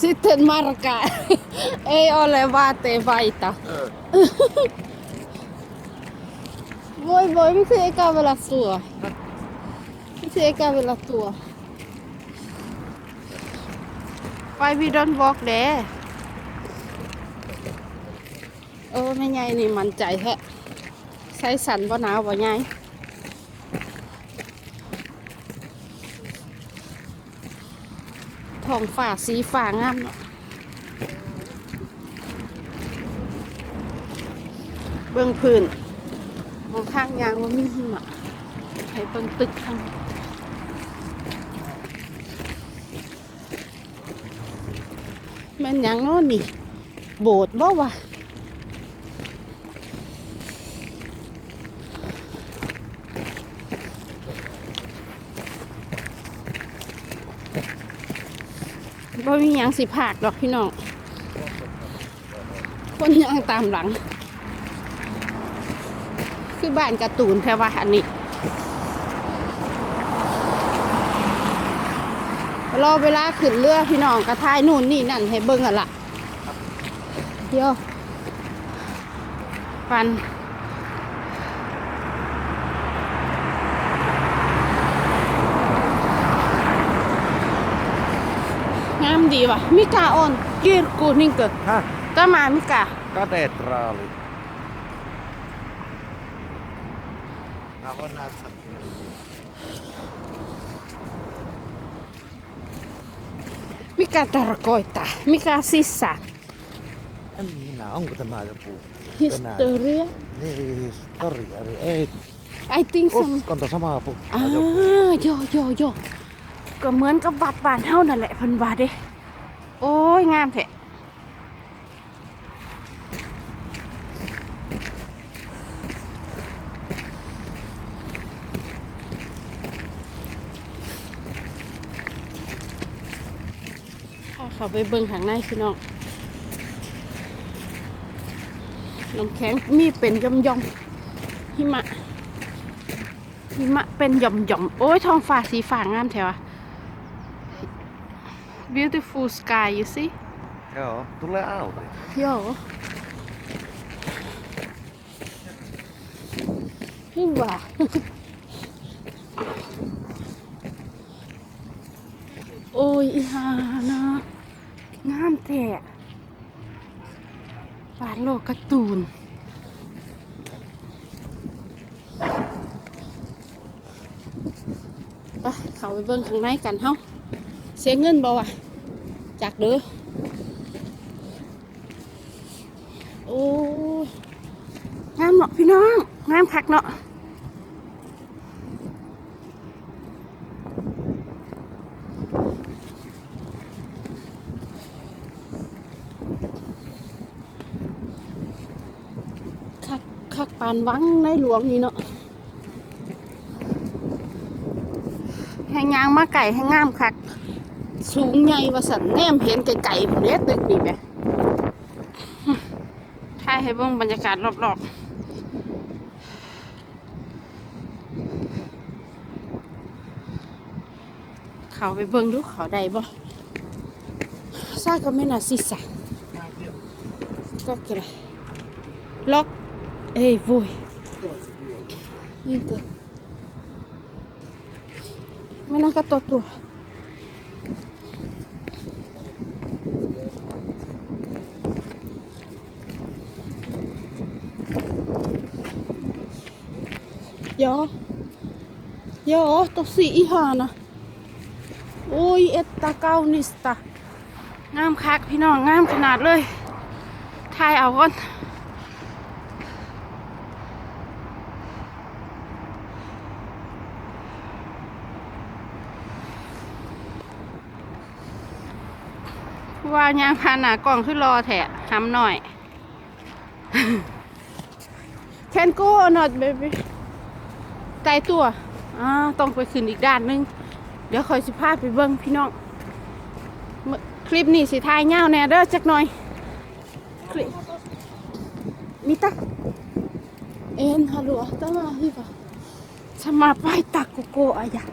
Sitten markaa. Ei ole vaateenvaihto. Voi voi, miksi ei kävellä tuo? Miksi ei kävellä tuo? Why we don't walk there? เออไม่ไงนี่มันใจแท้ใส่สันบ่หนาวบ่ไง ท้องฝ่าสีฝ่างามเนาะเบื้องพื้นมองข้างยางว่ามีหิมะให้เบิ่งตึกข้างแมันยังเนาะนี่ โบสถ์บ่วะ บ่มียังสิผากดอกพี่น้อง คนย่างตามหลัง คือบ้านกร์ตูนแท้ว่าอันนี้ รอเวลาขึ้นเรือพี่น้องกระทายนู่นนี่นั่นให้เบิ่งอะล่ะเดี๋ยวปัน งามดีว่ะมิกาออนกีรกูนิงเกอ Häh? ก็มามิกา Katedraali. Mä voin näyttää. Mikä tarkoittaa? Mikä sisään? En minä, onko tämä joku Historia. Niin, historia, niin ei. I think some Uskonto samaa pukkaa อ่า joku. โยโยโยก็เหมือนกับวัดบ้านเฮานั่นแหละเพิ่นว่าเด้โอ้ย งามแท้พาเขาไปเบิ่งข้างในพี่น้องน้ำแข็งมีเป็นย่อมย่อมหิมะหิมะเป็นย่อมย่อมโอ้ยท้องฟ้าสีฟ้างามแถวะ beautiful sky you see Joo, tulee auki. โย่ hyvä โอ้ยอีหานะงามแท้วาดโลกการ์ตูน ไป เขาไปเบิ่งข้างในกันเฮา เสียเงินบ่วะจากเด้อโอ้ยงามเนาะพี่น้องงามคักเนาะคักคักปานวังในหลวงนี่เนาะแหงยางมาไก่แหงงามคัก สูงใหญ่ว่าสันแนมเห็นไก่ๆผมเล็ตึกนี่ไหมถ่ายให้เบิ่งบรรยากาศรอบๆเขาไปเบิ่งดูเขาได้บ่ซาก็ไม่น่าสิสะก็เกระล็อกเอ้ยโว้ยนี่เกิดไม่น่ากระตัวตัวเดี๋ยอะเดี๋ยอะตัวสีอีหานะโอ้ย เอตตา เก้านิสตางามคักพี่น้องงามขนาดเลยถ่ายเอาก่อนว่ายางพาหนากล่องขึ้นรอแถะทำหน่อย Can go or not baby ใตตัวอ่าต้องไปขึ้นอีกด้านนึง เดี๋ยวคอยสิพาไปเบิ้งพี่น้องคลิปนี้สิทายเงาวแน่เด้อจักหน่อยคลิปมีตักเอ็นฮัลโหลตั้งมาที่ปะจะมาไปตักโกโก้อะยะส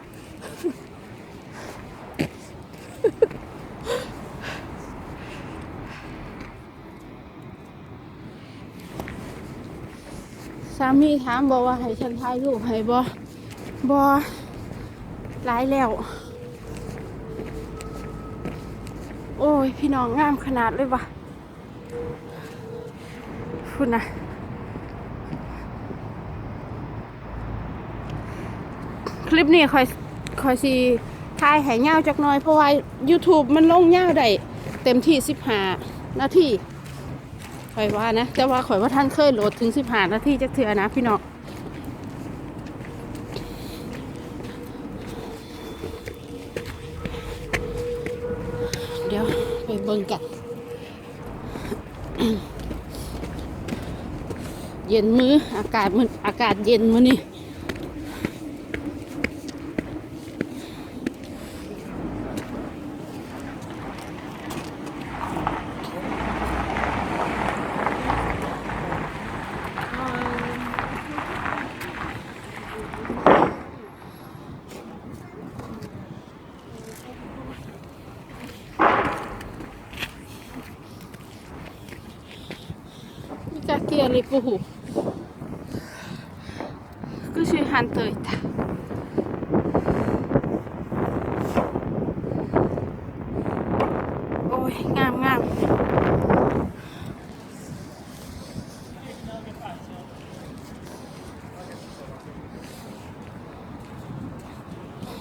ามีถามบอกว่าให้ฉันถ่ายรูปให้บอบอหลายแล้ว โอ้ย พี่น้องงามขนาดเลยวะคุณนะคลิปนี้คอยคอยสีถ่ายให้ยาจักน่อยเพราะว่า YouTube มันลงยาได้เต็มที่15นาที คอยว่านะ แต่ว่าคอยว่าท่านเคยโหลดถึงสิบห้านาทีจักเทื่อนะพี่น้องเดี๋ยวไปเบิ่งกัน เย็นมืออากาศมันอากาศเย็นมือนี่ นี่กาเกียร์เลยปูหูก็ชื่อฮันเตอร์จ้ะโอ้ยงามงาม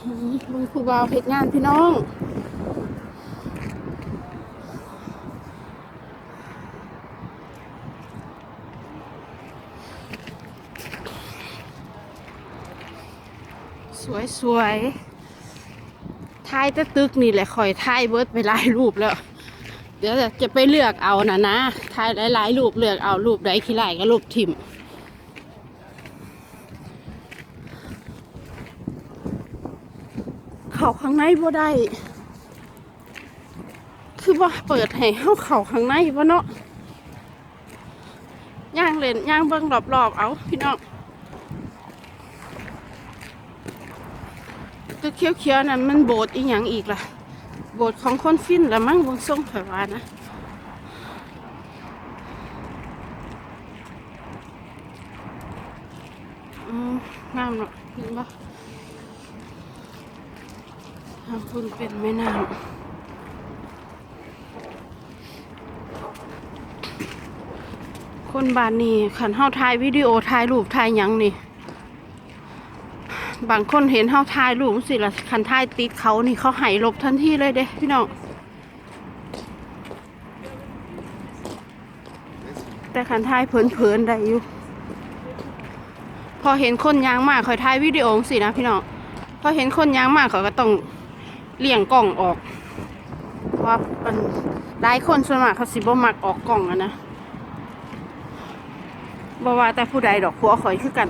อืมลุงคูบาวเพชรงานพี่น้อง สวยสวยถ่ายตะตึกนี่แหละคอยถ่ายเบิร์ดไปหลายรูปแล้ว เดี๋ยวจะไปเลือกเอานะนะถ่ายหลายๆรูปเลือกเอารูปใดขี้ไหลก็รูปทิมเขาข้างในบ่ได้ คือว่าเปิดให้เข้าเข่าข้างในบ่เนาะย่างเล่นย่างเบิ่งรอบๆเอาพี่น้อง ตัว เขียวๆนั่นมันโบสถ์อีหยังอีกล่ะ โบสถ์ของคนฟินละมั้งวงทรงเผยว่านะอืมงามเนาะเห็นปะทางคุณเป็นแม่น้ำคนบ้านนี้ขันเฮาถ่ายวิดีโอถ่ายรูปถ่ายยังนี่ บางคนเห็นเฮาถ่ายรูปสิละคันถ่ายติดเขานี่เขาหายลบทันทีเลยเด้พี่น้องแต่คันถ่ายเพลินๆได้อยู่พอเห็นคนยางมากคอยถ่ายวิดีโอสินะพี่น้องพอเห็นคนยางมากเขาก็ต้องเลี่ยงกล้องออกเพราะว่ามันหลายคนส่วนมากเขาสิบ่มักออกกล้องอะนะบ่ว่าแต่ผู้ใดดอกผัวข่อยคือกัน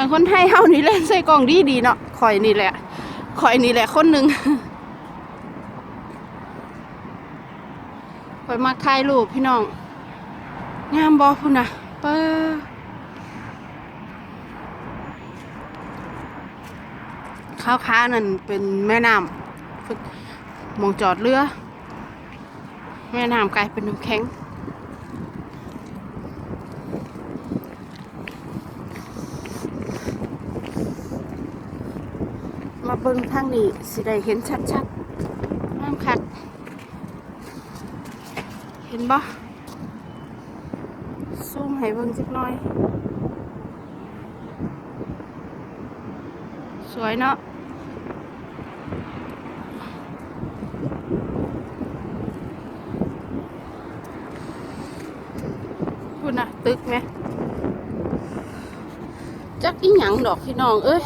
างคนไทยเฮานี่เล่นใส่กล่องดีดีเนาะข่อยนี่แหละข่อยนี่แหละคนหนึ่งข่อยมาถ่ายรูปพี่น้องงามบอพุ่นนะเปอข้าวค้านั่นเป็นแม่น้ำฝึกมองจอดเรือ แม่น้ำกลายเป็นน้ำแข็ง เบิ่งทางนี้สิได้เห็นชัดๆน้ำคัด เห็นบ่ซูมให้เบิ่งจักหน่อย สวยเนาะคุณนะตึกไหมจักอีหยังดอกพี่น้องเอ้ย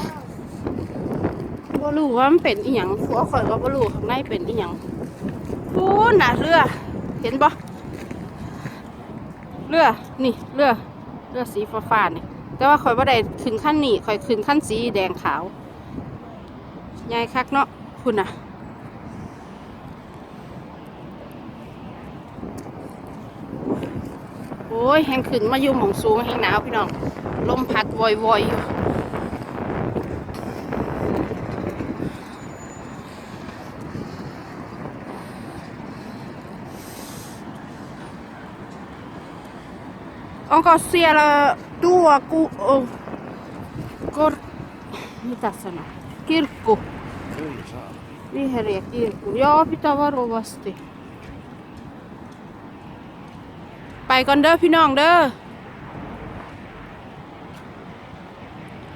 บ่รู้ว่ามันเป็นอีหยังผัวข่อยก็บ่รู้ข้างในเป็นอีหยังพูนน่ะเรือ เห็นบ่เรือนี่เรือเรือสีฟ้าๆนี่ แต่ว่าข่อยบ่ได้ขึ้นขั้นนี้ข่อยขึ้นขั้นสีแดงขาวใหญ่คักเนาะคุณน่ะโอ้อ้ยแห้งขึ้นมาอยู่หมองสูงแห้งหนาวพี่น้องลมพัดวอยๆอยู่ Onko siellä tuo ku... Oh, kor... Mitä sana? Kirkku. Vihreä kirkku. Joo, pitää varovasti. ไปก่อนเด้อพี่น้องเด้อ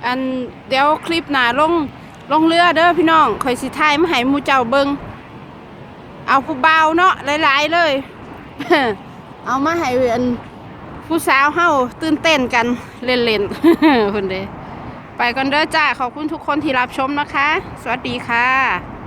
อันเดี๋ยวคลิปหนาลงลงเรือเด้อพี่น้องคอยสิทายมาให้มูเจ้าเบิงเอาผู้เบาเนาะหลายๆเลย เอามาให้อัน ผู้สาวเฮาตื่นเต้นกันเล่นๆคนเดไปกันเด้อจ้าขอบคุณทุกคนที่รับชมนะคะ สวัสดีค่ะ